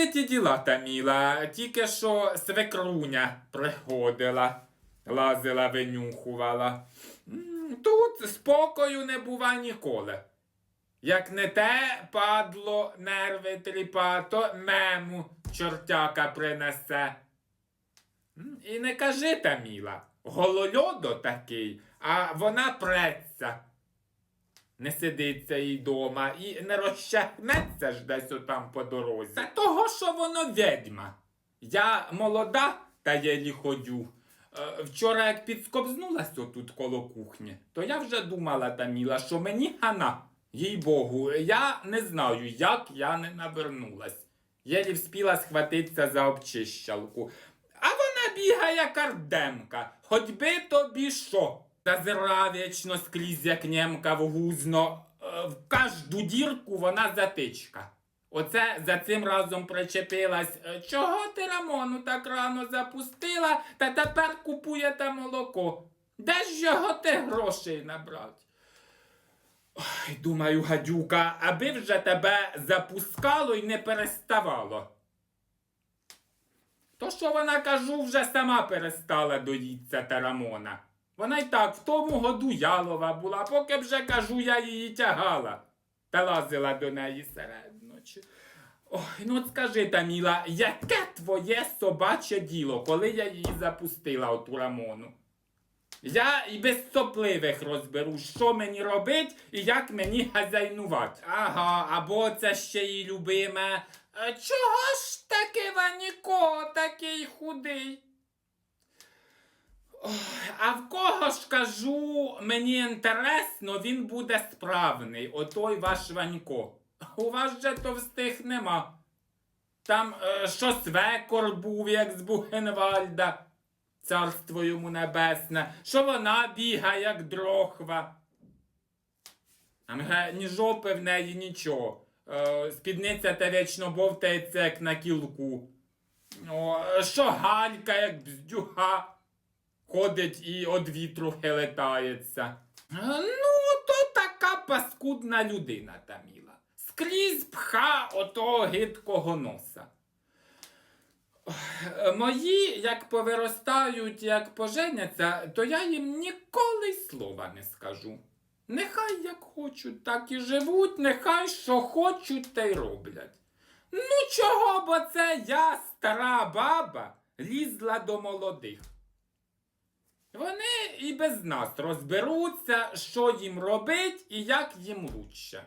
розбиті діла, Таміла, тільки що свекруня приходила, лазила, винюхувала. Тут спокою не бува ніколи. Як не те, падло, нерви тріпа, то мему чортяка принесе. І не кажи, Таміла, голольодо такий, а вона преться. Не сидиться їй дома і не розчахнеться ж десь отам по дорозі. Та того, що воно відьма. Я молода та єлі ходю. Е, Вчора як підскобзнулась отут коло кухні, то я вже думала, Таміла, що мені хана. Їй Богу, я не знаю, як я не навернулась. Єлі вспіла схватитися за обчищалку. А вона бігає як ардемка, хоч би тобі що. Зазира вічно скрізь, як нємка в гузно. Е, В кожну дірку вона затичка. Оце за цим разом причепилась. Е, Чого ти Рамону так рано запустила, та тепер купуєте молоко? Де ж його ти грошей набрать? Ой, думаю, гадюка, аби вже тебе запускало і не переставало. То, що вона кажу, вже сама перестала доїться Тарамона. Вона й так в тому году ялова була, поки вже кажу, я її тягала та лазила до неї серед ночі. Ой, ну от скажи, Таміла, яке твоє собаче діло, коли я її запустила оту Рамону? Я і без сопливих розберу, що мені робить і як мені хазяйнувати. Ага, або це ще й любиме. «Е, Чого ж таки Ваніко такий худий? Ой, а в ж кажу, мені інтересно, він буде справний, отой ваш Ванько. У вас же товстих нема. Там е, що свекор був, як з Бухенвальда, царство йому небесне, що вона бігає, як дрохва. А мге, ні жопи в неї нічого. Е, спідниця та вічно бовтається, як на кілку. О, що галька, як бздюга, ходить і од вітру хилетається. Е, Ну, то така паскудна людина Таміла. Скрізь пха отого гидкого носа. Мої, як повиростають, як поженяться, то я їм ніколи й слова не скажу. Нехай як хочуть, так і живуть, нехай що хочуть, та й роблять. Ну чого, бо це я, стара баба, лізла до молодих. Вони і без нас розберуться, що їм робить і як їм лучше.